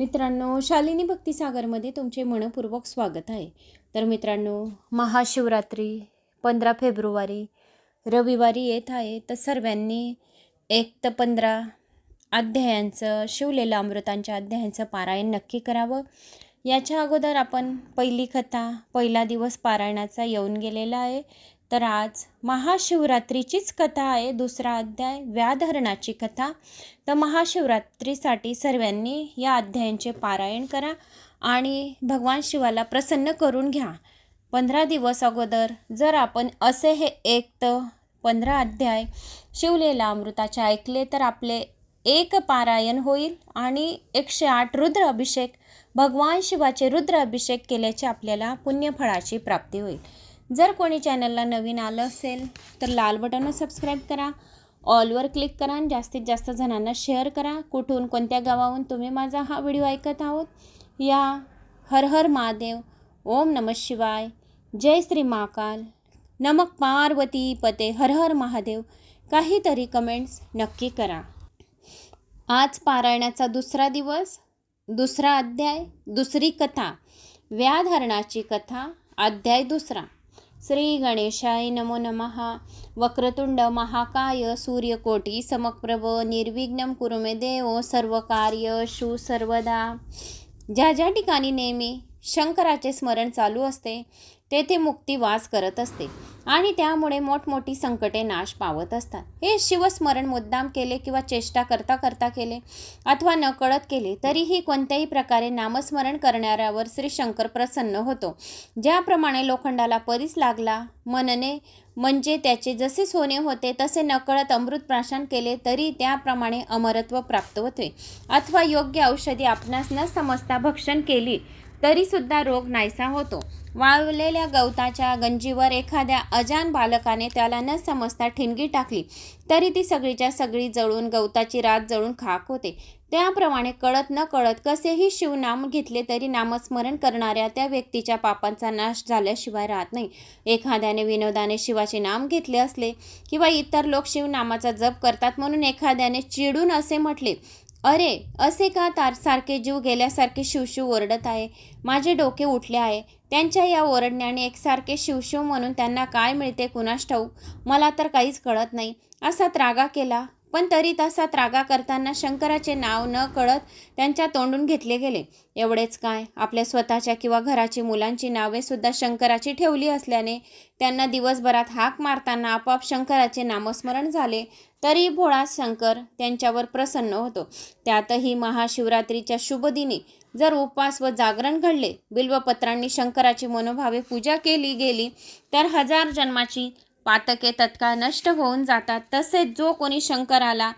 मित्रांनो शालिनी भक्तिसागरमध्ये तुमचे मनपूर्वक स्वागत आहे. तर मित्रांनो महाशिवरात्री पंधरा फेब्रुवारी रविवारी येत आहे. तर सर्वांनी एक तर पंधरा अध्यायांचं शिवलेलं अमृतांच्या अध्यायांचं पारायण नक्की करावं. याच्या अगोदर आपण पहिली कथा पहिला दिवस पारायणाचा येऊन गेलेला आहे. तर आज महाशिवरात्रीचीच कथा आहे दुसरा अध्याय व्याधरणाची कथा. तर महाशिवरात्रीसाठी सर्वांनी या अध्यायांचे पारायण करा आणि भगवान शिवाला प्रसन्न करून घ्या. पंधरा दिवस अगोदर जर आपण असे हे एक तर पंधरा अध्याय शिवलेला अमृताचे ऐकले तर आपले एक पारायण होईल आणि एकशे आठ रुद्र अभिषेक भगवान शिवाचे रुद्र अभिषेक केल्याचे आपल्याला पुण्यफळाची प्राप्ती होईल. जर कोणी चॅनलला नवीन आलं असेल तर लाल बटनवर सबस्क्राईब करा. ऑलवर क्लिक करा आणि जास्तीत जास्त जणांना शेअर करा. कुठून कोणत्या गावाहून तुम्ही माझा हा व्हिडिओ ऐकत आहोत? या हर हर महादेव. ओम नम शिवाय. जय श्री महाकाल. नमक पार्वती पते. हर हर महादेव. काहीतरी कमेंट्स नक्की करा. आज पारायणाचा दुसरा दिवस दुसरा अध्याय दुसरी कथा. व्याधरणाची कथा अध्याय दुसरा. श्री गणेशाय नमो नमः. वक्रतुंड महाकाय सूर्यकोटी समप्रभ निर्विघ्न कुरुमे देव सर्व कार्य शु सर्वदा. ज्या ज्या ठिकाणी नेहमी शंकराचे स्मरण चालू असते तेथे मुक्ती वास करत असते आणि त्यामुळे मोठमोठी संकटे नाश पावत असतात. हे शिवस्मरण मुद्दाम केले किंवा चेष्टा करता करता केले अथवा नकळत केले तरीही कोणत्याही प्रकारे नामस्मरण करणाऱ्यावर श्री शंकर प्रसन्न होतो. ज्याप्रमाणे लोखंडाला परीस लागला मनने म्हणजे त्याचे जसे सोने होते तसे नकळत अमृत प्राशन केले तरी त्याप्रमाणे अमरत्व प्राप्त होते. अथवा योग्य औषधी आपणास न समजता भक्षण केली तरीसुद्धा रोग नाहीसा होतो. वाळलेल्या गवताच्या गंजीवर एखाद्या अजान बालकाने त्याला न समजता ठिणगी टाकली तरी ती सगळीच्या सगळी जळून गवताची रात जळून खाक होते. त्याप्रमाणे कळत न कळत कसेही शिवनाम घेतले तरी नामस्मरण करणाऱ्या त्या व्यक्तीच्या पापांचा नाश झाल्याशिवाय राहत नाही. एखाद्याने विनोदाने शिवाचे नाम घेतले असले किंवा इतर लोक शिवनामाचा जप करतात म्हणून एखाद्याने चिडून असे म्हटले अरे असे का तार सारखे जीव गेल्यासारखे शिवशिव ओरडत आहे? माझे डोके उठले आहे. त्यांच्या या ओरडण्याने एकसारखे शिवशिव म्हणून त्यांना काय मिळते कुणास ठाऊक? मला तर काहीच कळत नाही. असा त्रागा केला. पण तरी तसा त्रागा करताना शंकराचे नाव न कळत त्यांच्या तोंडून घेतले गेले. एवढेच काय? आपल्या स्वतःच्या किंवा घराची मुलांची नावे सुद्धा शंकराची ठेवली असल्याने त्यांना दिवसभरात हाक मारताना आपोआप शंकराचे नामस्मरण झाले. तरी भोळा शंकर त्यांच्यावर प्रसन्न होतो. त्यातही महाशिवरात्रीच्या शुभदिनी जर उपवास व जागरण घडले बिल्वपत्रांनी शंकराची मनोभावे पूजा केली गेली तर हजार जन्माची पातके तत्काळ नष्ट होऊन जातात. तसेच जो कोणी शंकराला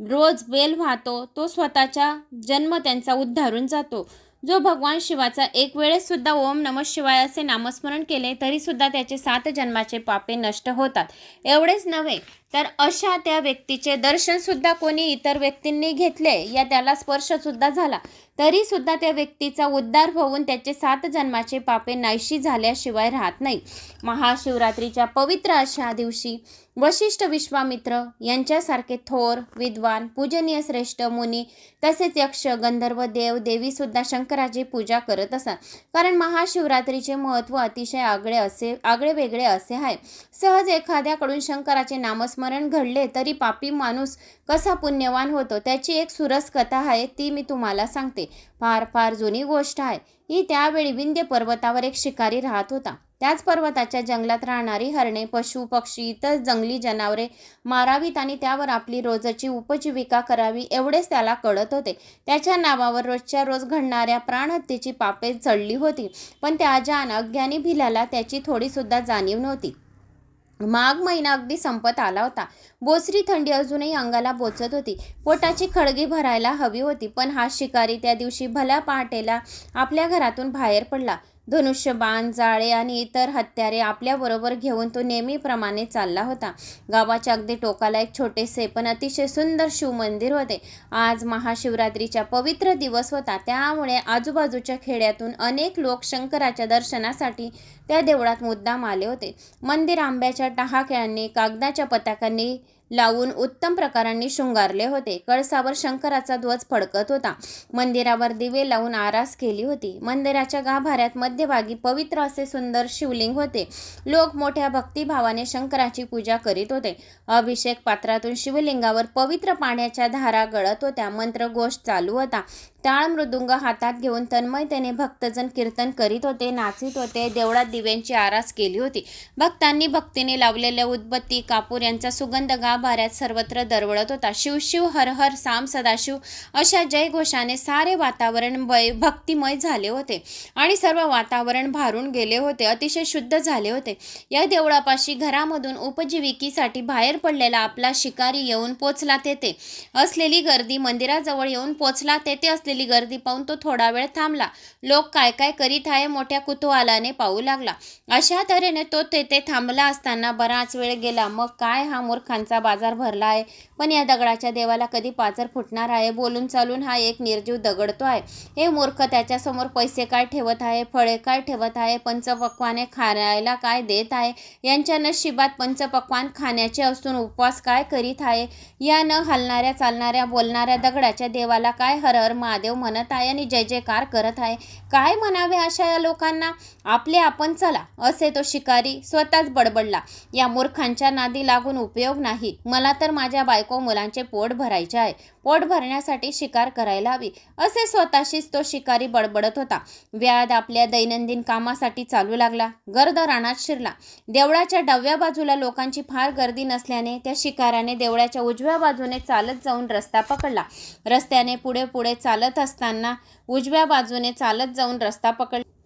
रोज बेल वाहतो तो स्वतःचा जन्म त्यांचा उद्धारून जातो. जो भगवान शिवाचा एक वेळेससुद्धा ओम नम शिवाय असे नामस्मरण केले तरीसुद्धा त्याचे सात जन्माचे पापे नष्ट होतात. एवढेच नव्हे तर अशा त्या व्यक्तीचे दर्शनसुद्धा कोणी इतर व्यक्तींनी घेतले या त्याला स्पर्शसुद्धा झाला. तरीसुद्धा त्या व्यक्तीचा उद्धार होऊन त्याचे सात जन्माचे पापे नाहीशी झाल्याशिवाय राहत नाही. महाशिवरात्रीच्या पवित्र अशा दिवशी वशिष्ठ विश्वामित्र यांच्यासारखे थोर विद्वान पूजनीय श्रेष्ठ मुनी तसेच यक्ष गंधर्व देव देवीसुद्धा शंकराची पूजा करत असतात कारण महाशिवरात्रीचे महत्त्व अतिशय आगळे असे आगळे वेगळे असे आहे. सहज एखाद्याकडून शंकराचे नामस्मरण घडले तरी पापी माणूस कसा पुण्यवान होतो त्याची एक सुरस कथा आहे ती मी तुम्हाला सांगते. फार फार जुनी गोष्ट आहे. ही त्यावेळी विंध्य पर्वतावर एक शिकारी राहत होता. त्याच पर्वताच्या जंगलात राहणारी हरणे पशु पक्षी इतर जंगली जनावरे मारावीत आणि त्यावर आपली रोजची उपजीविका करावी एवढेच त्याला कळत होते. त्याच्या नावावर रोजच्या रोज घडणाऱ्या प्राणहत्येची पापे चढली होती. पण त्या अजान अज्ञानी भिल्याला त्याची थोडीसुद्धा जाणीव नव्हती. माघ महिना अगदी संपत आला होता. बोचरी थंडी अजूनही अंगाला बोचत होती. पोटाची खळगी भरायला हवी होती पण हा शिकारी त्या दिवशी भल्या पहाटेला आपल्या घरातून बाहेर पडला. धनुष्य बाण जाळे आणि इतर हत्यारे आपल्याबरोबर घेऊन तो नेहमीप्रमाणे चालला होता. गावाच्या अगदी टोकाला एक छोटेसे पण अतिशय सुंदर शिवमंदिर होते. आज महाशिवरात्रीचा पवित्र दिवस होता. त्यामुळे आजूबाजूच्या खेड्यातून अनेक लोक शंकराच्या दर्शनासाठी त्या देवळात मुद्दाम आले होते. मंदिर आंब्याच्या टहाक्यांनी कागदाच्या पताकांनी लावून उत्तम प्रकारांनी शृंगारले होते. कळसावर शंकराचा ध्वज फडकत होता. मंदिरावर दिवे लावून आरास केली होती. मंदिराच्या गाभाऱ्यात मध्यभागी पवित्र असे सुंदर शिवलिंग होते. लोक मोठ्या भक्तिभावाने शंकराची पूजा करीत होते. अभिषेक पात्रातून शिवलिंगावर पवित्र पाण्याच्या धारा गळत होत्या. मंत्रघोष चालू होता. टाळ मृदुंग हातात घेऊन तन्मयतेने भक्तजन कीर्तन करीत होते नाचित होते देवळात दिव्यांची आरास केली होती. भक्तांनी भक्तीने लावलेल्या उदबत्ती कापूर यांचा सुगंध गाभाऱ्यात सर्वत्र दरवळत होता. शिवशिव हर हर साम सदाशिव अशा जयघोषाने सारे वातावरण वय भक्तिमय झाले होते. आणि सर्व वातावरण भारून गेले होते अतिशय शुद्ध झाले होते. या देवळापाशी घरामधून उपजीविकेसाठी बाहेर पडलेला आपला शिकारी येऊन पोचला तेथे. असलेली गर्दी मंदिराजवळ येऊन पोचला तेथे असलेली गर्दी पाहून तो थोडा वेळ थांबला. लोक काय काय करीत आहे मोठ्या कुतूहलाने पाहू लागला. अशा तऱ्हेने तो तेथे थांबला असताना बराच वेळ गेला. मग काय हा मूर्खांचा बाजार भरला आहे? पण या दगडाच्या देवाला कधी पाचर फुटणार आहे? बोलून चालून हा एक निर्जीव दगडतो आहे. हे मूर्ख त्याच्यासमोर पैसे काय ठेवत आहे? फळे काय ठेवत आहे? पंचपक्वाने खायला काय देत आहे? यांच्या नशिबात पंचपक्वान खाण्याचे असून उपवास काय करीत आहे? या न हलणाऱ्या चालणाऱ्या बोलणाऱ्या दगडाच्या देवाला काय हर हर महादेव म्हणत आहे आणि जय जयकार करत आहे? काय म्हणावे अशा या लोकांना? आपले आपण चला असे तो शिकारी स्वतःच बडबडला. या मूर्खांच्या नादी लागून उपयोग नाही. मला तर माझ्या बायको मुलांचे पोट भरायचे आहे. पोट भरण्यासाठी शिकार करायला हवी. असे स्वतःशीच तो शिकारी बडबडत होता. व्याध आपल्या दैनंदिन कामासाठी चालू लागला. गर्द रानात शिरला. देवळाच्या डाव्या बाजूला लोकांची फार गर्दी नसल्याने त्या शिकाराने देवळाच्या उजव्या बाजूने चालत जाऊन रस्ता पकडला. रस्त्याने पुढे पुढे चालत असताना उजव्या बाजूने चालत जाऊन रस्ता पकडला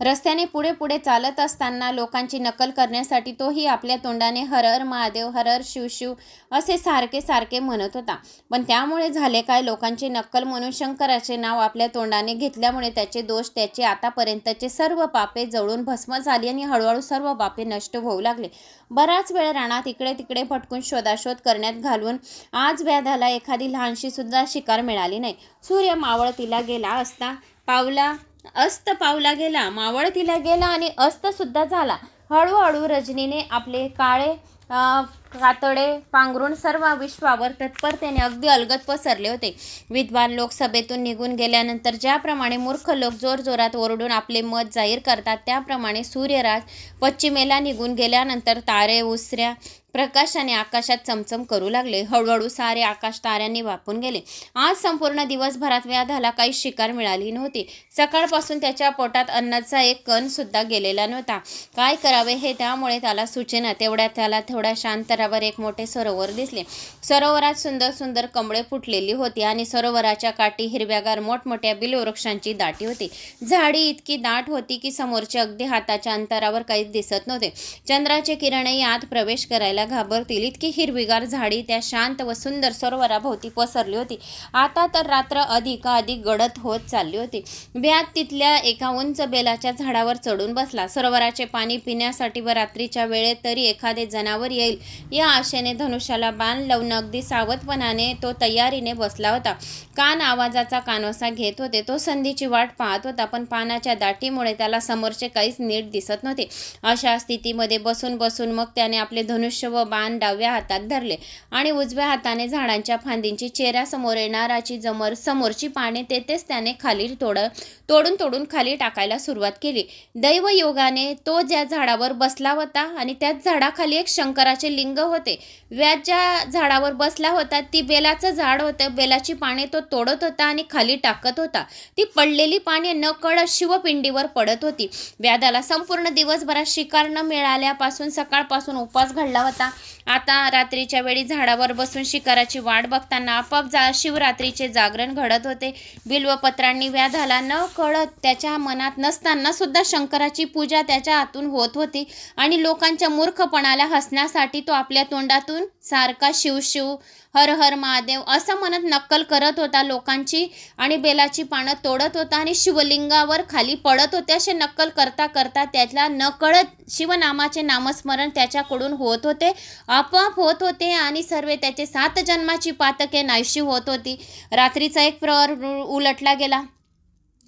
रस्त्याने पुढे पुढे चालत असताना लोकांची नकल करण्यासाठी तोही आपल्या तोंडाने हर हर महादेव हर हर शिव शिव असे सारखे सारखे म्हणत होता. पण त्यामुळे झाले काय? लोकांची नक्कल म्हणून शंकराचे नाव आपल्या तोंडाने घेतल्यामुळे त्याचे दोष त्याचे आतापर्यंतचे सर्व पापे जळून भस्म झाली आणि हळूहळू सर्व पापे नष्ट होऊ लागले. बराच वेळ रानात इकडे तिकडे भटकून शोधाशोध करण्यात घालून आज व्याधाला एखादी लहानशी सुद्धा शिकार मिळाली नाही. सूर्य मावळतीला गेला असता पावला अस्त पावला गेला मावळतीला गेला आणि अस्तसुद्धा झाला. हळूहळू रजनीने आपले काळे कातडे पांघरून सर्व विश्वावर तत्परतेने अगदी अलगद पसरले होते. विद्वान लोक सभेतून निघून गेल्यानंतर ज्याप्रमाणे मूर्ख लोक जोरजोरात ओरडून आपले मत जाहीर करतात त्याप्रमाणे सूर्यराज पश्चिमेला निघून गेल्यानंतर तारे उसऱ्या प्रकाशाने आकाशात चमचम करू लागले. हळूहळू सारे आकाश ताऱ्यांनी वापून गेले. आज संपूर्ण दिवसभरात व्याधाला काही शिकार मिळाली नव्हती. सकाळपासून त्याच्या पोटात अन्नाचा एक कण सुद्धा गेलेला नव्हता. काय करावे हे त्यामुळे त्याला सुचेना तेवढ्या त्याला थोड्या शांतरावर एक मोठे सरोवर दिसले. सरोवरात सुंदर सुंदर कमळे फुटलेली होती आणि सरोवराच्या काठी हिरव्यागार मोठमोठ्या बिलवृक्षांची दाटी होती. झाडी इतकी दाट होती की समोरचे अगदी हाताच्या अंतरावर काहीच दिसत नव्हते. चंद्राचे किरणही आत प्रवेश करायला घाबरतील. इतकी हिरवीगार झाडी त्या शांत व सुंदर सरोवराभोवती पसरली होती. आता तर रात्र अधिकाधिक गडद होत चालली होती. व्यात तिथल्या एका उंच बेलाच्या झाडावर चढून बसला. सरोवराचे पाणी पिण्यासाठी व रात्रीच्या वेळेत तरी एखादे जनावर येईल या आशेने धनुष्याला बाण लावून अगदी सावधपणाने तो तयारीने बसला होता. कान आवाजाचा कानोसा घेत होते. तो संधीची वाट पाहत होता पण पानाच्या दाटीमुळे त्याला समोरचे काहीच नीट दिसत नव्हते. अशा स्थितीमध्ये बसून बसून मग त्याने आपले धनुष्य व बाण डाव्या हातात धरले आणि उजव्या हाताने झाडांच्या फांदींची चेहऱ्यासमोर येणाराची जमर समोरची पाने तेथेच त्याने खाली तोड तोडून तोडून खाली टाकायला सुरुवात केली. दैव योगाने तो ज्या झाडावर बसला होता आणि त्याच झाडाखाली एक शंकराचे लिंग होते व्याज ज्या झाडावर बसला होता ती बेलाचं झाड होतं. बेलाची पाने तो तोडत होता आणि खाली टाकत होता. ती पडलेली पाने न कळत शिवपिंडीवर पडत होती. व्याधाला संपूर्ण दिवसभरात शिकार न मिळाल्यापासून सकाळपासून उपवास घडला होता. आता रात्रीच्या वेळी झाडावर बसून शिकाराची वाट बघताना आपाप जा शिवरात्रीचे जागरण घडत होते. बिल्वपत्रांनी व्याधाला न कळत त्याच्या मनात नसताना सुद्धा शंकराची पूजा त्याच्या हातून होत होती. आणि लोकांच्या मूर्खपणाला हसण्यासाठी तो आपल्या तोंडातून सारखा शिवशिव हर हर महादेव असं म्हणत नक्कल करत होता लोकांची. आणि बेलाची पानं तोडत होता आणि शिवलिंगावर खाली पडत होते असे नक्कल करता करता त्याला नकळत शिवनामाचे नामस्मरण त्याच्याकडून होत होते. आपोआप होत होते आणि सर्व त्याचे सात जन्माची पातके नाहीशी होत होती. रात्रीचा एक प्रहर उलटला गेला.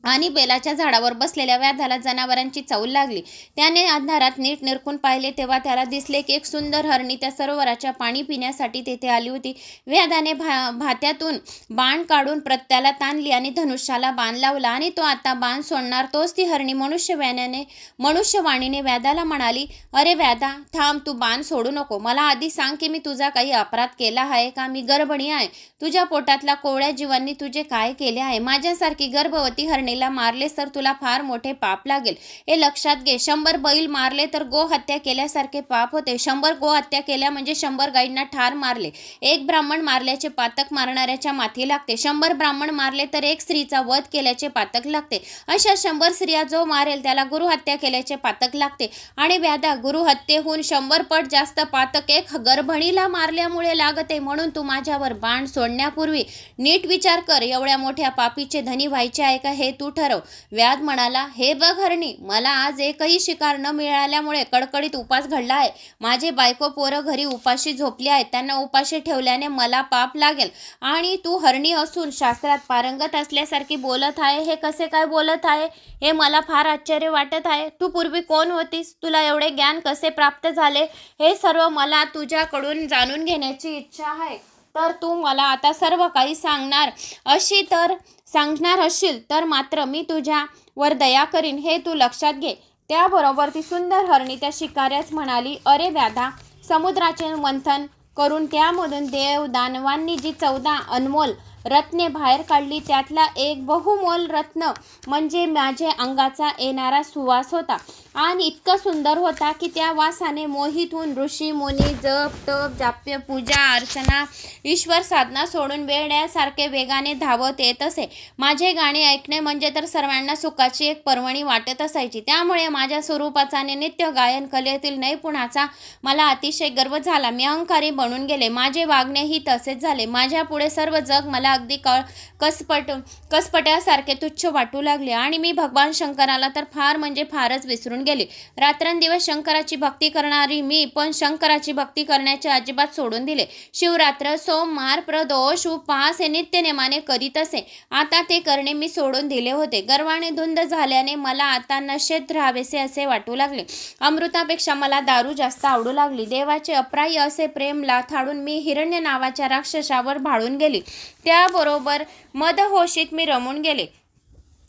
आणि बेलाच्या झाडावर बसलेल्या व्याधाला जनावरांची चव लागली. त्याने अंधारात नीट निरखून पाहिले तेव्हा त्याला दिसले की एक सुंदर हरणी त्या सरोवराच्या पाणी पिण्यासाठी तेथे आली होती. व्याधाने भा भात्यातून बाण काढून प्रत्याला ताणली आणि धनुष्याला बाण लावला आणि तो आता बाण सोडणार तोच ती हरणी मनुष्यव्याने मनुष्यवाणीने व्याधाला म्हणाली अरे व्याधा थांब तू बाण सोडू नको. मला आधी सांग की मी तुझा काही अपराध केला आहे का? मी गर्भणी आहे. तुझ्या पोटातल्या कोवळ्या जीवांनी तुझे काय केले आहे? माझ्यासारखी गर्भवती हरणीला मारलेस तर तुला फार मोठे पाप लागेल. हे लक्षात घे. शंभर बैल मारले तर गो हत्या केल्यासारखे पाप होते. शंभर गो हत्या केल्या म्हणजे शंभर गाईंना ठार मारले. एक ब्राह्मण मारल्याचे पातक मारणाऱ्याच्या माथी लागते. शंभर ब्राह्मण मारले तर एक स्त्रीचा वध केल्याचे पातक लागते. अशा शंभर स्त्रिया जो मारेल त्याला गुरुहत्या केल्याचे पातक लागते. आणि व्याधा गुरुहत्येहून शंभर पट जास्त पातक एक गर्भणीला मारल्यामुळे लागते. म्हणून तू माझ्यावर बाण सोडण्यापूर्वी नीट विचार कर. एवढ्या मोठ्या पापीचे धनी व्हायचे आहे का? हे तू तू ठरव. व्याध म्हणाला हे बघ हरणी मला आज एकही शिकार न मिळाल्यामुळे कडकडीत उपास घडला आहे. माझे बायको पोरं घरी उपाशी झोपली आहेत. त्यांना उपाशी ठेवल्याने मला पाप लागेल. आणि तू हरणी असून शास्त्रात पारंगत असल्यासारखी बोलत आहे. हे कसे काय बोलत आहे? हे मला फार आश्चर्य वाटत आहे. तू पूर्वी कोण होतीस? तुला एवढे ज्ञान कसे प्राप्त झाले? हे सर्व मला तुझ्याकडून जाणून घेण्याची इच्छा आहे. तर तू मला आता सर्व काही सांगणार अशी तर सांगणार असशील तर मात्र मी तुझ्यावर दया करीन हे तू लक्षात घे. त्याबरोबर ती सुंदर हरणी त्या शिकाऱ्याच म्हणाली अरे व्याधा समुद्राचे मंथन करून त्यामधून देव दानवांनी जी चौदा अनमोल रत्ने बाहेर काढली त्यातला एक बहुमोल रत्न म्हणजे माझे अंगाचा येणारा सुवास होता. आणि इतका सुंदर होता की त्या वासाने मोहित होऊन ऋषी मुनी जप तप जाप्य पूजा अर्चना ईश्वर साधना सोडून वेड्यासारखे वेगाने धावत येत असे. माझे गाणे ऐकणे म्हणजे तर सर्वांना सुखाची एक पर्वणी वाटत असायची. त्यामुळे माझ्या स्वरूपाचा आणि नित्य गायन कलेतील नैपुणाचा मला अतिशय गर्व झाला. मी अहंकारी बनून गेले. माझे वागणेही तसेच झाले. माझ्यापुढे सर्व जग मला अगदी कळ कसपट कसपट्यासारखे तुच्छ वाटू लागले. आणि मी भगवान शंकराला तर फार म्हणजे फारच विसरून गेले. रात्रंदिवस शंकराची भक्ती करणारी मी पण शंकराची भक्ती करण्याचे अजिबात सोडून दिले. शिवरात्र सोमवार प्रदोष उपवास हे नित्यनेमाने करीत असे. आता ते करणे मी सोडून दिले होते. गर्वाने धुंद झाल्याने मला आता नशेत राहावेसे असे वाटू लागले. अमृतापेक्षा मला दारू जास्त आवडू लागली. देवाचे अप्राय असे प्रेम लाथाडून मी हिरण्य नावाच्या राक्षसावर भाळून गेली. त्याबरोबर मदहोशीत मी रमून गेले.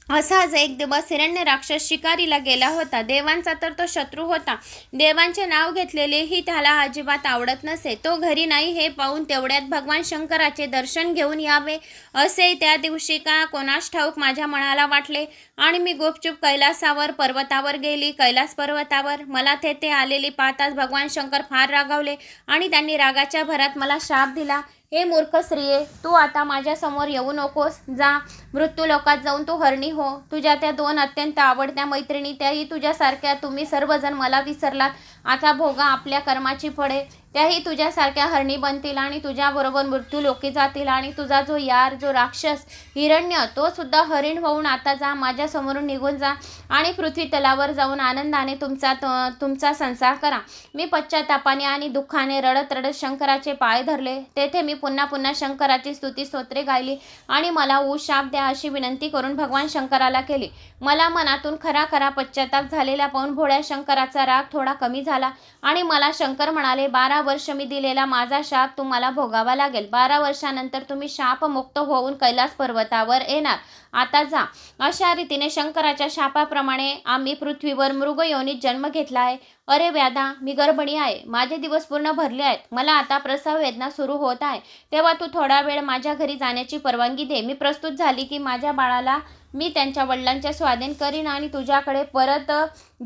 असाच एक दिवस हिरण्य राक्षस शिकारीला गेला होता. देवांचा तर तो शत्रू होता. देवांचे नाव घेतलेलेही त्याला अजिबात आवडत नसे. तो घरी नाही हे पाहून तेवढ्यात भगवान शंकराचे दर्शन घेऊन यावे असे त्या दिवशी का कोणास ठाऊक माझ्या मनाला वाटले. आणि मी गुपचूप कैलासावर पर्वतावर गेली. कैलास पर्वतावर मला तेथे आलेली पाहताच भगवान शंकर फार रागावले आणि त्यांनी रागाच्या भरात मला शाप दिला. हे मूर्ख स्त्रिये तू आता माझ्यासमोर येऊ नकोस. जा मृत्यू लोकात जाऊन तू हरणी हो. तुझ्या त्या दोन अत्यंत आवडत्या मैत्रिणी त्याही तुझ्यासारख्या तुम्ही सर्वजण मला विसरलात. आता भोगा आपल्या कर्माची फळे. त्याही तुझ्यासारख्या हरणी बनतील आणि तुझ्याबरोबर मृत्यू लोकी जातील आणि तुझा जो यार जो राक्षस हिरण्य तो सुद्धा हरिण होऊन आता जा माझ्या समोरून निघून जा आणि पृथ्वी तलावर जाऊन आनंदाने तुमचा त- तुमचा संसार करा. मी पश्चातापाने आणि दुःखाने रडत रडत शंकराचे पाय धरले. तेथे मी पुन्हा पुन्हा शंकराची स्तुती स्तोत्रे गायली आणि मला ऊस शाप द्या अशी विनंती करून भगवान शंकराला केली. मला मनातून खरा खरा पश्चाताप झालेला पाहून भोळ्या शंकराचा राग थोडा कमी झाला. आणि मला शंकर म्हणाले बारा वर्ष मी दिलेला माझा शाप तुम्हाला भोगावा लागेल. बारा वर्षानंतर तुम्ही शापमुक्त होऊन कैलास पर्वतावर येणार. आता जा. अशा रीतीने शंकराच्या शापाप्रमाणे आम्ही पृथ्वीवर मृगयोनीत जन्म घेतला आहे. अरे व्याधा मी गर्भणी आहे. माझे दिवस पूर्ण भरले आहेत. मला आता प्रसव वेदना सुरू होत आहे. तेव्हा तू थोडा वेळ माझ्या घरी जाण्याची परवानगी दे. मी प्रस्तुत झाली की माझ्या बाळाला मी त्यांच्या वडिलांच्या स्वाधीन करीन आणि तुझ्याकडे परत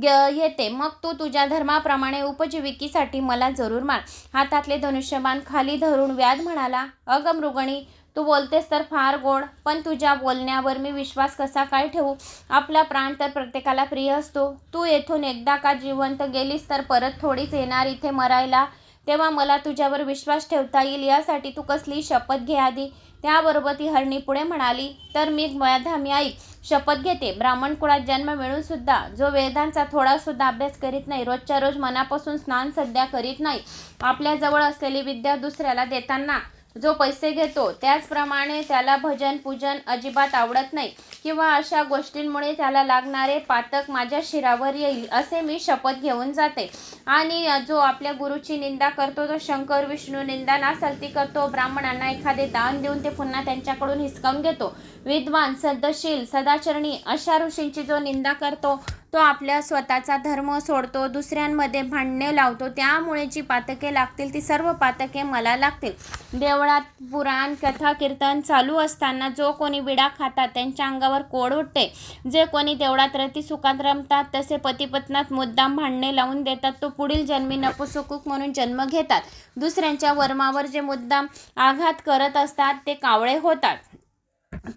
ग- येते. मग तू तुझ्या धर्माप्रमाणे उपजीविकेसाठी मला जरूर मार. हातातले धनुष्यबाण खाली धरून व्याध म्हणाला अग मृगणी तू बोलतेस तर फार गोड पण तुझ्या बोलण्यावर मी विश्वास कसा काय ठेवू? आपला प्राण तर प्रत्येकाला प्रिय असतो. तू येथून एकदा का जिवंत गेलीस तर परत थोडीच येणार इथे मरायला तेव्हा मला तुझ्यावर विश्वास ठेवता येईल यासाठी तू कसली शपथ घे आधी. त्याबरोबर ती हरणी पुढे म्हणाली तर मी व्याधा आई शपथ घेते. ब्राह्मण कुळात जन्म मिळून सुद्धा जो वेदांचा थोडा सुद्धा अभ्यास करीत नाही रोजच्या रोज मनापासून स्नान सध्या करीत नाही. आपल्याजवळ असलेली विद्या दुसऱ्याला देताना जो पैसे घेतो त्याचप्रमाणे त्याला भजन पूजन अजिबात आवडत नाही किंवा अशा गोष्टींमुळे त्याला लागणारे पातक माझ्या शिरावर येईल असे मी शपथ घेऊन जाते. आणि जो आपल्या गुरुची निंदा करतो तो शंकर विष्णू निंदा नासलती करतो ब्राह्मणांना एखादे दान देऊन ते पुन्हा त्यांच्याकडून हिसकावून घेतो. विद्वान सद्दशील सदाचरणी अशा ऋषींची जो निंदा करतो तो आपल्या स्वतःचा धर्म सोडतो दुसऱ्यांमध्ये भांडणे लावतो त्यामुळे जी पातके लागतील ती सर्व पातके मला लागतील. देवळात पुराण कथा कीर्तन चालू असताना जो कोणी विडा खातात त्यांच्या अंगावर कोड उठते. जे कोणी देवळात रती सुखात रमतात तसे पतीपत्नात मुद्दाम भांडणे लावून देतात. तो पुढील जन्मी नपुसुकूक म्हणून जन्म घेतात. दुसऱ्यांच्या वर्मावर जे मुद्दाम आघात करत असतात ते कावळे होतात.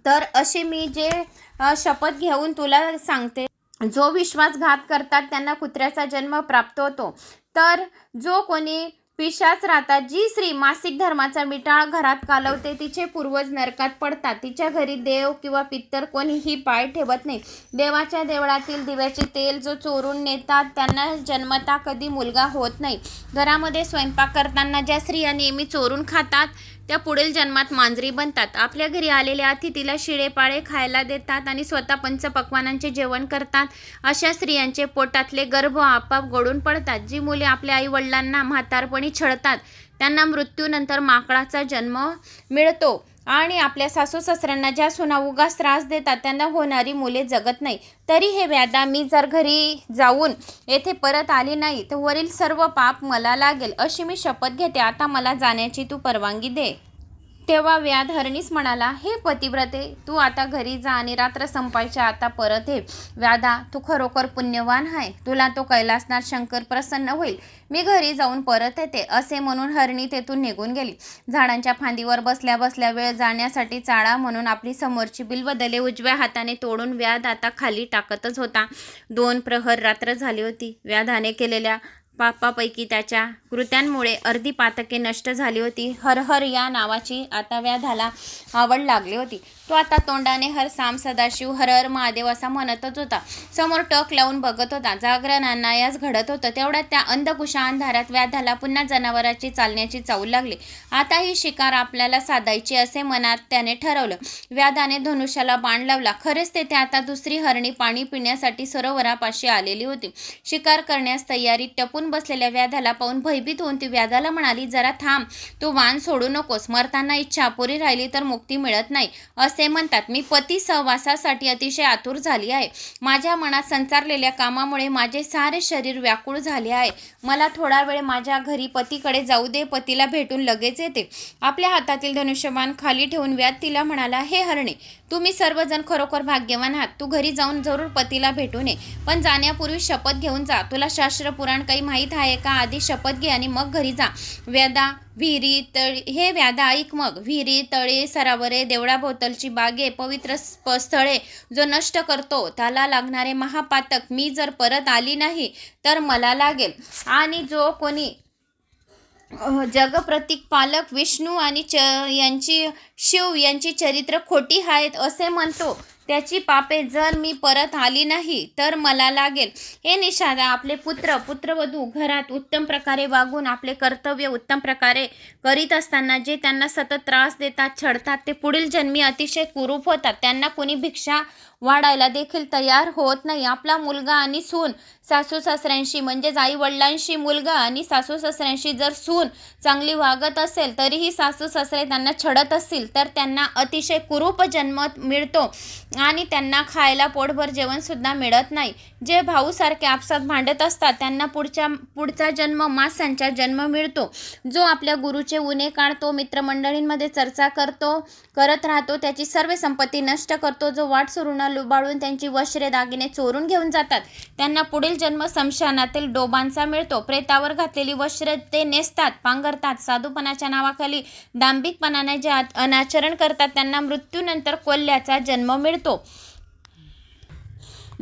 तर असे मी जे शपथ घेऊन तुला सांगते. जो विश्वासघात करतात त्यांना कुत्र्याचा जन्म प्राप्त होतो. तर जो कोणी पिशाच राहतात जी स्त्री मासिक धर्माचा मिटाळ घरात कालवते तिचे पूर्वज नरकात पडतात. तिच्या घरी देव किंवा पित्तर कोणीही पाय ठेवत नाही. देवाच्या देवळातील दिव्याचे तेल जो चोरून नेतात त्यांना जन्मता कधी मुलगा होत नाही. घरामध्ये स्वयंपाक करताना ज्या स्त्रिया नेहमी चोरून खातात त्या पुढील जन्मात मांजरी बनतात. आपल्या घरी आलेल्या अतिथीला शिळेपाळे खायला देतात आणि स्वतः पंचपक्वानांचे जेवण करतात. अशा स्त्रियांचे पोटातले गर्भ आपाप गळून पडतात. जी मुले आपल्या आईवडिलांना म्हातारपणी छळतात त्यांना मृत्यूनंतर माकडाचा जन्म मिळतो. आणि आपल्या सासू सासऱ्यांना ज्या सुना उगास त्रास देतात त्यांना होणारी मुले जगत नाही. तरी हे व्यादा मी जर घरी जाऊन येथे परत आली नाही तर वरील सर्व पाप मला लागेल अशी मी शपथ घेते. आता मला जाण्याची तू परवानगी दे. तेव्हा व्याध हरणीस म्हणाला हे पतिव्रते तू आता घरी जा आणि रात्र संपायच्या आता परत ये. व्याधा तू खरोखर पुण्यवान आहे. तुला तो कैलासनाथ शंकर प्रसन्न होईल. मी घरी जाऊन परत येते असे म्हणून हरणी तेथून निघून गेली. झाडांच्या फांदीवर बसल्या बसल्या वेळ जाण्यासाठी चाळा म्हणून आपली समोरची बिलबदले उजव्या हाताने तोडून व्याध आता खाली टाकतच होता. दोन प्रहर रात्र झाली होती. व्याधाने केलेल्या पापापैकी त्याच्या कृत्यांमुळे अर्धी पातके नष्ट झाली होती. हरहर या नावाची आता व्याधाला आवड लागली होती. तो आता तोंडाने हर साम सदाशिव हर हर महादेव असा म्हणतच होता. समोर टक लावून बघत होता. जागरणांना यास घडत होतं. तेवढ्यात त्या अंधकुशा अंधारात व्याधाला पुन्हा जनावराची चालण्याची चावू लागली. आता ही शिकार आपल्याला साधायची असे मनात त्याने ठरवलं. व्याधाने धनुष्याला बाण लावला. खरेच तेथे आता दुसरी हरणी पाणी पिण्यासाठी सरोवरापाशी आलेली होती. शिकार करण्यास तयारी टपून बसलेल्या व्याधाला पाहून भयभीत होऊन ती व्याधाला म्हणाली जरा थांब. तू वान सोडू नकोस. मरताना इच्छा अपुरी राहिली तर मुक्ती मिळत नाही. असे म्हणतात मी पती सहवासासाठी अतिशय आतुर झाली आहे. माझ्या मनात संचारलेल्या कामामुळे माझे सारे शरीर व्याकुळ झाले आहे. मला थोडा वेळ माझ्या घरी पतीकडे जाऊ दे पतीला भेटून लगेच येते. आपल्या हातातील धनुष्यबाण खाली ठेवून व्याध तिला म्हणाला हे हरणे तुम्ही सर्वजण खरोखर भाग्यवान आहात. तू घरी जाऊन जरूर पतीला भेटून ये. पण जाण्यापूर्वी शपथ घेऊन जा. तुला शास्त्र पुराण काही माहीत आहे का? आधी शपथ घे आणि मग घरी जा. व्यदा विहिरी तळी हे व्याधा ऐक मग. विहिरी तळे सरावरे देवळाभोवतलची बागे पवित्र स्प- स्थळे जो नष्ट करतो त्याला लागणारे महापातक मी जर परत आली नाही तर मला लागेल. आणि जो कोणी जगप्रतीक पालक विष्णू आणि च यांची शिव यांची चरित्र खोटी आहेत असे म्हणतो त्याची पापे जर मी परत आली नाही तर मला लागेल. हे निषादा आपले पुत्र पुत्रवधू घरात उत्तम प्रकारे वागून आपले कर्तव्य उत्तम प्रकारे करीत असताना जे त्यांना सतत त्रास देतात छळतात ते पुढील जन्मी अतिशय कुरूप होतात. त्यांना कोणी भिक्षा वाढायला देखील तयार होत नाही. आपला मुलगा आणि सून सासू सासऱ्यांशी म्हणजेच आई वडिलांशी मुलगा आणि सासू सासऱ्यांशी जर सून चांगली वागत असेल तरीही सासू सासरे त्यांना छडत असतील तर त्यांना अतिशय कुरूप जन्म मिळतो आणि त्यांना खायला पोटभर जेवणसुद्धा मिळत नाही. जे भाऊसारखे आपसात भांडत असतात त्यांना पुढच्या पुढचा जन्म मासांचा जन्म मिळतो. जो आपल्या गुरुचे उणे काढतो मित्रमंडळींमध्ये चर्चा करतो करत राहतो त्याची सर्व संपत्ती नष्ट करतो. जो वाट सुरून लुबाडून त्यांची वस्त्रे दागिने चोरून घेऊन जातात. त्यांना पुढील जन्म समशानातील डोबांचा मिळतो. प्रेतावर घातलेली वस्त्रे ते नेसतात पांघरतात. साधूपणाच्या नावाखाली दांभिकपणाने जे अनाचरण करतात त्यांना मृत्यूनंतर कोल्ह्याचा जन्म मिळतो.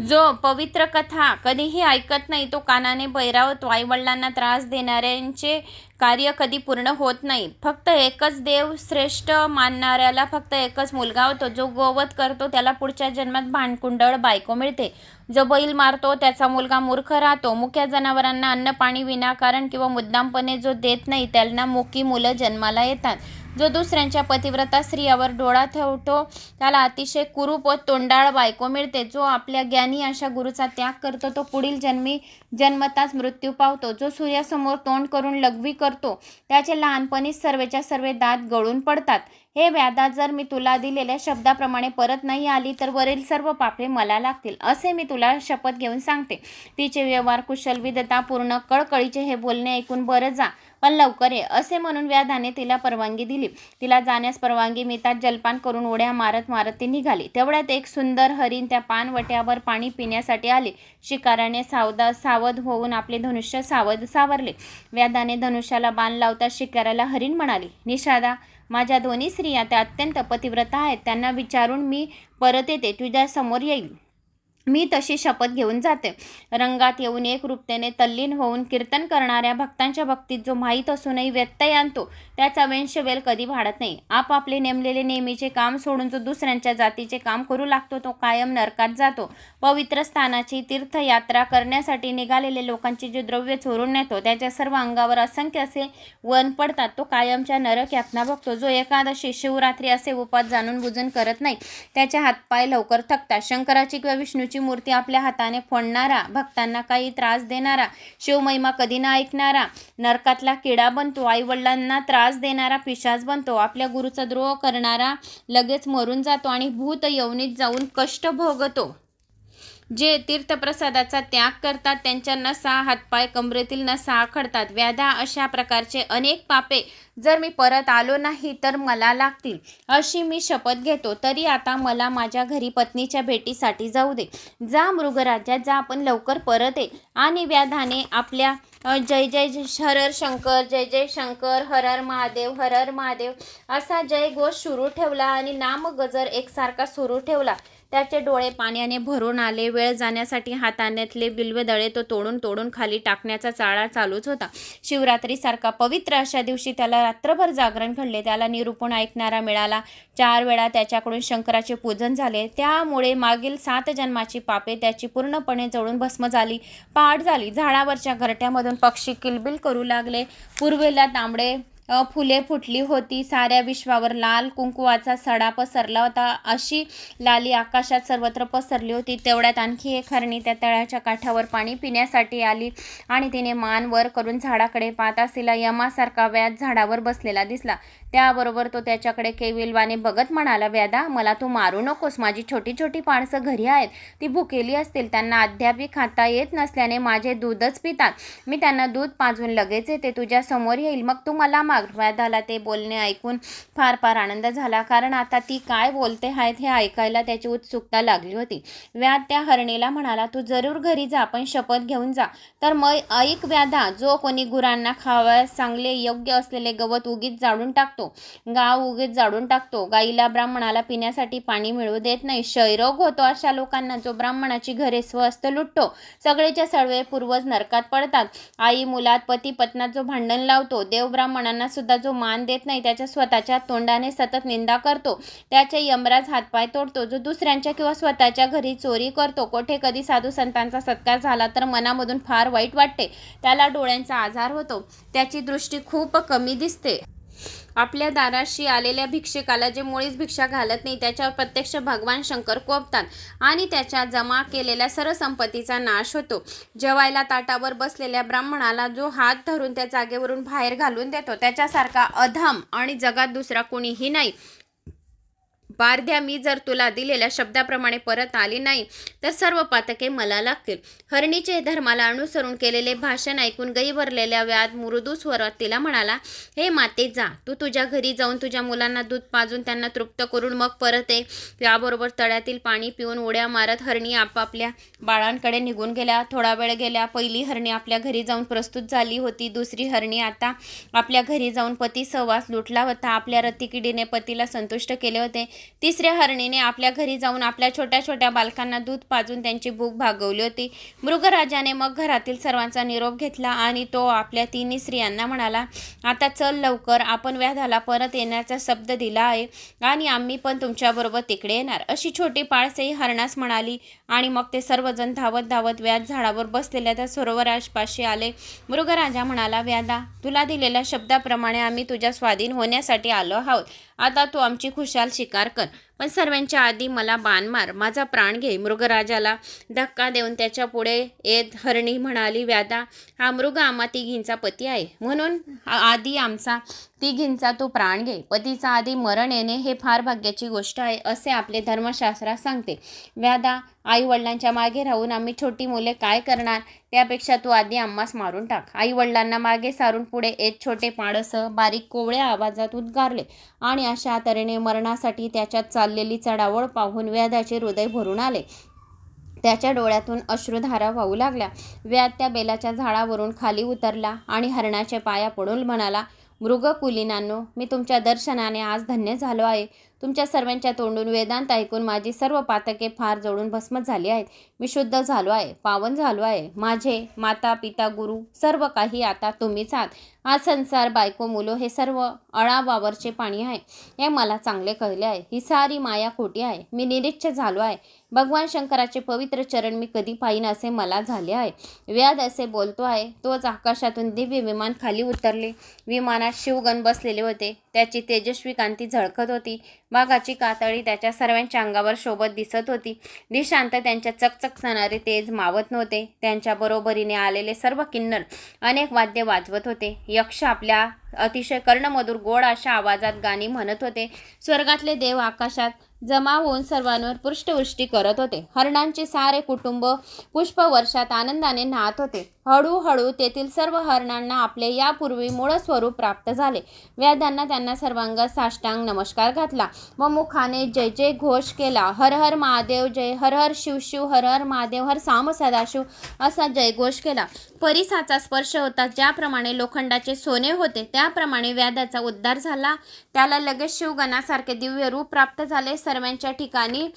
जो पवित्र कथा कधीही ऐकत नाही तो कानाने बैरावतो. आईवडिलांना त्रास देणाऱ्यांचे कार्य कधी पूर्ण होत नाही. फक्त एकच देव श्रेष्ठ मानणाऱ्याला फक्त एकच मुलगा होतो. जो गोवत करतो त्याला पुढच्या जन्मात भांडकुंडळ बायको मिळते. जो बैल मारतो त्याचा मुलगा मूर्ख राहतो. मुख्या जनावरांना अन्न पाणी विनाकारण किंवा मुद्दामपणे जो देत नाही त्यांना मुकी मुलं जन्माला येतात. जो दुसऱ्यांच्या पतिव्रता स्त्रियावर डोळा ठेवतो त्याला अतिशय कुरूप व तोंडाळ बायको मिळते. जो आपल्या ज्ञानी अशा गुरुचा त्याग करतो तो पुढील जन्मी जन्मताच मृत्यू पावतो. जो सूर्यासमोर तोंड करून लघवी करतो त्याचे लहानपणीच सर्वेच्या सर्वे दात गळून पडतात. हे व्याधा जर मी तुला दिलेल्या शब्दाप्रमाणे परत नाही आली तर वरील सर्व पापे मला लागतील असे मी तुला शपथ घेऊन सांगते. तिचे व्यवहार कुशल विधता पूर्ण कळकळीचे हे बोलणे ऐकून बरं जा पण लवकर ये असे म्हणून व्याधाने तिला परवानगी दिली. तिला जाण्यास परवानगी मिळतात जलपान करून उड्या मारत मारत ती निघाली. तेवढ्यात एक सुंदर हरिण त्या पानवट्यावर पाणी पिण्यासाठी आले. शिकाऱ्याने सावधा सावध होऊन आपले धनुष्य सावध सावरले. व्याधाने धनुष्याला बाण लावता शिकाऱ्याला हरिण म्हणाली निषादा माझ्या दोन्ही स्त्रिया त्या अत्यंत पतिव्रता आहेत. त्यांना विचारून मी परत येते. तुझ्या समोर येईल. मी तशी शपथ घेऊन जाते. रंगात येऊन एक रूपतेने तल्लीन होऊन कीर्तन करणाऱ्या भक्तांच्या भक्तीत जो माहीत असूनही व्यत्यय आणतो त्याचा वंशवेल कधी वाढत नाही. आपापले नेमलेले नेहमीचे काम सोडून जो दुसऱ्यांच्या जातीचे काम करू लागतो तो कायम नरकात जातो. पवित्र स्थानाची तीर्थयात्रा करण्यासाठी निघालेले लोकांची जे द्रव्य चोरून नेतो त्याच्या सर्व अंगावर असंख्य असे वन पडतात. तो कायमच्या नरक यातना बघतो. जो एकादशी शिवरात्री असे उपास जाणून बुजून करत नाही त्याचे हातपाय लवकर थकतात. शंकराची किंवा विष्णूची मूर्ती आपल्या हाताने फोडणारा भक्तांना काही त्रास देणारा शिवमहिमा कधी ना ऐकणारा नरकातला किडा बनतो आईवडिलांना त्रास देणारा पिशाच बनतो. आपल्या गुरुचा द्रोह करणारा लगेच मरून जातो आणि भूत यवनीत जाऊन कष्ट भोगतो. जे तीर्थप्रसादाचा त्याग करतात त्यांच्या नसा हातपाय कमरेतील नसा आखडतात. व्याधा अशा प्रकारचे अनेक पापे जर मी परत आलो नाही तर मला लागतील. अशी मी शपथ घेतो. तरी आता मला माझ्या घरी पत्नीच्या भेटीसाठी जाऊ दे. जा मृगराजा जा आपण लवकर परत ये. आणि व्याधाने आपल्या जय जय हरर शंकर जय जय शंकर हरर महादेव हरर महादेव असा जय घोष सुरू ठेवला आणि नाम गजर एकसारखा सुरू ठेवला. त्याचे डोळे पाण्याने भरून आले. वेळ जाण्यासाठी हाताण्यातले बिल्वदळे तो तोडून तोडून खाली टाकण्याचा चाळा चालूच होता. शिवरात्रीसारखा पवित्र अशा दिवशी त्याला रात्रभर जागरण घडले. त्याला निरूपण ऐकणारा मिळाला. चार वेळा त्याच्याकडून शंकराचे पूजन झाले. त्यामुळे मागील सात जन्माची पापे त्याची पूर्णपणे जळून भस्म झाली. पाठ झाली. झाडावरच्या घरट्यामधून पक्षी किलबिल करू लागले. पूर्वेला तांबडे फुले फुटली होती. साऱ्या विश्वावर लाल कुंकुवाचा सडा पसरला होता. अशी लाली आकाशात सर्वत्र पसरली होती. तेवढ्यात आणखी एक हरणी त्या तळ्याच्या काठावर पाणी पिण्यासाठी आली आणि तिने मान वर करून झाडाकडे पाहत असलेला यमासारखा व्याध झाडावर बसलेला दिसला. त्याबरोबर तो त्याच्याकडे केविलवाने बघत म्हणाला व्यादा मला तू मारू नकोस. माझी छोटी छोटी माणसं घरी आहेत. ती भुकेली असतील. त्यांना अद्यापही खाता येत नसल्याने माझे दूधच पितात. मी त्यांना दूध पाजून लगेच येते. तुझ्या समोर येईल. मग तू मला माग. व्याधाला ते बोलणे ऐकून फार फार आनंद झाला. कारण आता ती काय बोलते आहेत हे ऐकायला त्याची उत्सुकता लागली होती. व्याध त्या हरणीला म्हणाला तू जरूर घरी जा पण शपथ घेऊन जा. तर मग ऐक व्याधा जो कोणी गुरांना खावयास चांगले योग्य असलेले गवत उगीच जाळून टाकतो. गाव उगीच जाळून टाकतो. गाईला ब्राह्मणाला पिण्यासाठी पाणी मिळू देत नाही. क्षयरोग होतो अशा लोकांना जो ब्राह्मणाची घरे स्वस्त लुटतो. सगळेच्या सळवे पूर्वज नरकात पडतात. आई मुलात पती पत्नात जो भांडण लावतो देव ब्राह्मणांना सुद्धा जो मान देत नाही त्याच्या स्वतःच्या तोंडाने सतत निंदा करतो. त्याचे यमराज हातपाय तोडतो जो दुसऱ्यांच्या किंवा स्वतःच्या घरी चोरी करतो. कोठे कधी साधू संतांचा सत्कार झाला तर मनामधून फार वाईट वाटते. त्याला डोळ्यांचा आजार होतो. त्याची दृष्टी खूप कमी दिसते. आपल्या दाराशी आलेल्या भिक्षकाला जे मुळीच भिक्षा घालत नाही त्याच्यावर प्रत्यक्ष भगवान शंकर कोपतात आणि त्याच्या जमा केलेल्या सर्व संपत्तीचा नाश होतो. जेवायला ताटावर बसलेल्या ब्राह्मणाला जो हात धरून त्या जागेवरून बाहेर घालून देतो त्याच्यासारखा अधम आणि जगात दुसरा कोणीही नाही. पारध्या मी जर तुला दिलेल्या शब्दाप्रमाणे परत आली नाही तर सर्व पातके मला लागतील. हरणीचे धर्माला अनुसरून केलेले भाषण ऐकून गई भरलेल्या व्याध मृदू स्वरात तिला म्हणाला हे माते जा. तू तुझ्या घरी जाऊन तुझ्या मुलांना दूध पाजून त्यांना तृप्त करून मग परत ये. त्याबरोबर तळ्यातील पाणी पिऊन उड्या मारत हरणी आपापल्या बाळांकडे निघून गेल्या. थोडा वेळ गेल्या पहिली हरणी आपल्या घरी जाऊन प्रस्तुत झाली होती. दुसरी हरणी आता आपल्या घरी जाऊन पती सहवास लुटला होता. आपल्या रतिकिडीने पतीला संतुष्ट केले होते. तिसऱ्या हरणीने आपल्या घरी जाऊन आपल्या छोट्या छोट्या बालकांना दूध पाजून त्यांची भूक भागवली होती. मृगराजाने मग घरातील सर्वांचा निरोप घेतला आणि तो आपल्या तिन्ही स्त्रियांना म्हणाला आता चल लवकर आपण व्याधाला परत येण्याचा शब्द दिला आहे आणि आम्ही पण तुमच्याबरोबर तिकडे येणार. अशी छोटी पाळसेही हरणास म्हणाली आणि मग ते सर्वजण धावत धावत व्याध झाडावर बसलेल्या त्या सरोवरापाशी आले. मृगराजा म्हणाला व्याधा तुला दिलेल्या शब्दाप्रमाणे आम्ही तुझ्या स्वाधीन होण्यासाठी आलो आहोत. आता तू आमची खुशाल शिकार कर. पण सर्वांच्या आधी मला बाण मार. माझा प्राण घे. मृगराजाला धक्का देऊन त्याच्या पुढे येत हरणी म्हणाली व्यादा हा मृग आम्हा तिघींचा पती आहे. म्हणून आधी आमचा तिघींचा तू प्राण घे. पतीचा आधी मरण येणे हे फार भाग्याची गोष्ट आहे असे आपले धर्मशास्त्रात सांगते. व्यादा आई वडिलांच्या मागे राहून आम्ही छोटी मुले काय करणार? त्यापेक्षा तू आधी आम्हास मारून टाक. आई वडिलांना मागे सारून पुढे एक छोटे पाडस बारीक कोवळ्या आवाजात उद्गारले आणि अशा तऱ्हेने मरणासाठी त्याच्यात चाललेली चढावळ पाहून व्याधाचे हृदय भरून आले. त्याच्या डोळ्यातून अश्रुधारा वाहू लागल्या. व्याध त्या बेलाच्या झाडावरून खाली उतरला आणि हरणाच्या पाया पडून म्हणाला मृगकुलीनांनो मी तुमच्या दर्शनाने आज धन्य झालो आहे. तुमच्या सर्वांच्या तोंडून वेदांत ऐकून माझी सर्व पातके फार जळून भस्म झाली आहेत. मी शुद्ध झालो आहे पावन झालो आहे. माझे माता पिता गुरु सर्व काही आता तुम्हीच आहात. हा संसार बायको मुलं हे सर्व अळावावरचे पाणी आहे. हे मला चांगले कळले आहे. ही सारी माया खोटी आहे. मी निरीच्छ झालो आहे. भगवान शंकराचे पवित्र चरण मी कधी पाहिन असे मला झाले आहे. व्याध असे बोलतो आहे. तोच आकाशातून दिव्य विमान खाली उतरले. विमानात शिवगण बसलेले होते. त्याची तेजस्वी कांती झळकत होती. वाघाची कातळी त्याच्या सर्वांच्या अंगावर शोभत दिसत होती. दिशांत त्यांच्या चकचकणारे तेज मावत नव्हते. त्यांच्या बरोबरीने आलेले सर्व किन्नर अनेक वाद्य वाजवत होते. यक्ष आपल्या अतिशय कर्णमधुर गोड अशा आवाजात गाणी म्हणत होते. स्वर्गातले देव आकाशात जमा होऊन सर्वांवर पृष्ठवृष्टी करत होते. हरणांचे सारे कुटुंब पुष्पवर्षात आनंदाने नाहत होते. हळूहळू तेथील सर्व हरणांना आपले यापूर्वी मूळ स्वरूप प्राप्त झाले. व्याधांना त्यांना सर्वांग साष्टांग नमस्कार घातला. व मुखाने जय जय घोष केला. हर हर महादेव जय. हर हर शिव शिव. हर हर महादेव. हर साम सदाशिव असा जयघोष केला. परिसाचा स्पर्श होता. ज्याप्रमाणे लोखंडाचे सोने होते त्याप्रमाणे व्याधाचा उद्धार झाला. त्याला लगेच शिवगणासारखे दिव्य रूप प्राप्त झाले. सर्वांच्या ठिकाणी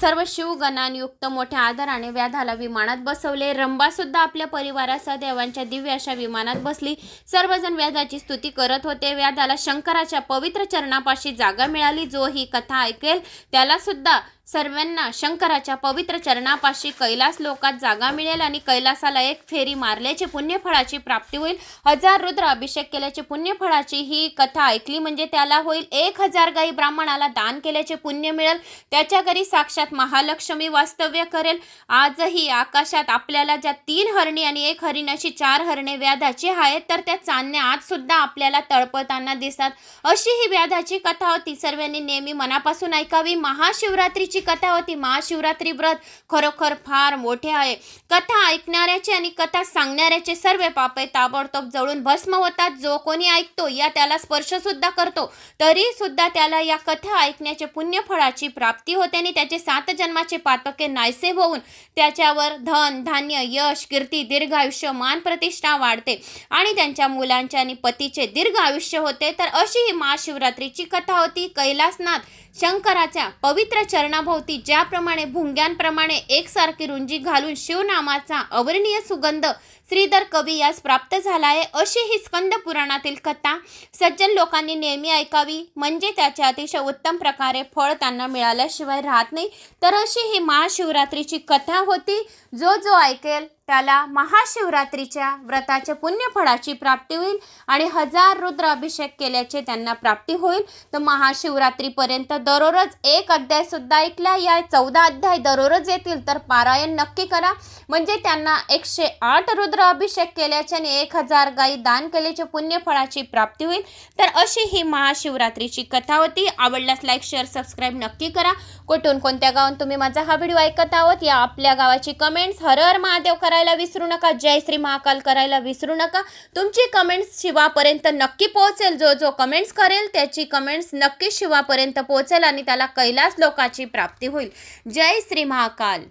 सर्व शिवगणांयुक्त मोठ्या आदराने व्याधाला विमानात बसवले. रंबासुद्धा आपल्या परिवारासह देवांच्या दिव्य अशा विमानात बसली. सर्वजण व्याधाची स्तुती करत होते. व्याधाला शंकराच्या पवित्र चरणापाशी जागा मिळाली. जो ही कथा ऐकेल त्याला सुद्धा सर्वांना शंकराच्या पवित्र चरणापाशी कैलास लोकात जागा मिळेल आणि कैलासाला एक फेरी मारल्याचे पुण्यफळाची प्राप्ती होईल. हजार रुद्र अभिषेक केल्याचे पुण्यफळाची ही कथा ऐकली म्हणजे त्याला होईल. एक हजार गाई ब्राह्मणाला दान केल्याचे पुण्य मिळेल. त्याच्या घरी साक्षात महालक्ष्मी वास्तव्य करेल. आजही आकाशात आपल्याला ज्या तीन हरणी आणि एक हरिण अशी चार हरणे व्याधाची आहेत तर त्या चांदण्या आज सुद्धा आपल्याला तळपताना दिसतात. अशी ही व्याधाची कथा होती. सर्वांनी नेहमी मनापासून ऐकावी. महाशिवरात्रीची कथा होती. महाशिवरात्री व्रत खरोखर फार मोठे आहे. कथा ऐकणाऱ्याचे आणि कथा सांगणाऱ्याचे सर्व पापे ताबडतोब जळून भस्म होतात. जो कोणी ऐकतो या त्याला स्पर्श सुद्धा करतो. तरी सुद्धा त्याला या कथा ऐकण्याचे पुण्यफळाची प्राप्ती होते आणि त्याचे सात जन्माचे पातके नाहीसे होऊन त्याच्यावर धन धान्य यश कीर्ती दीर्घ आयुष्य मान प्रतिष्ठा वाढते. आणि त्यांच्या मुलांचे आणि पतीचे दीर्घ आयुष्य होते. तर अशी ही महाशिवरात्रीची कथा होती. कैलासनाथ शंकराच्या पवित्र चरणाभोवती ज्याप्रमाणे भुंग्यांप्रमाणे एकसारखी रुंजी घालून शिवनामाचा अवर्णीय सुगंध श्रीधर कवी यास प्राप्त झाला आहे अशी ही स्कंद पुराणातील कथा. सज्जन लोकांनी नेहमी ऐकावी म्हणजे त्याचे अतिशय उत्तम प्रकारे फळ त्यांना मिळाल्याशिवाय राहत नाही. तर अशी ही महाशिवरात्रीची कथा होती. जो जो ऐकेल त्याला महाशिवरात्रीच्या व्रताच्या पुण्यफळाची प्राप्ती होईल आणि हजार रुद्र अभिषेक केल्याचे त्यांना प्राप्ती होईल. तर महाशिवरात्रीपर्यंत दररोज एक अध्याय सुद्धा ऐकला. या चौदा अध्याय दररोज येतील तर पारायण नक्की करा. म्हणजे त्यांना एकशे आठ रुद्र अभिषेक केल्याचे आणि एक हजार गायी दान केल्याच्या पुण्यफळाची प्राप्ती होईल. तर अशी ही महाशिवरात्रीची कथा होती. आवडल्यास लाईक शेअर सबस्क्राईब नक्की करा. कुठून कोणत्या गावात तुम्ही माझा हा व्हिडिओ ऐकत आहोत? या आपल्या गावाची कमेंट्स हर हर महादेव करायला विसरू नका. जय श्री महाकाल करायला विसरू नका. तुमची कमेंट्स शिवापर्यंत नक्की पोहोचेल. जो जो कमेंट्स करेल त्याची कमेंट्स नक्की शिवापर्यंत पोहोचेल आणि त्याला कैलास लोकाची प्राप्ती होईल. जय श्री महाकाल.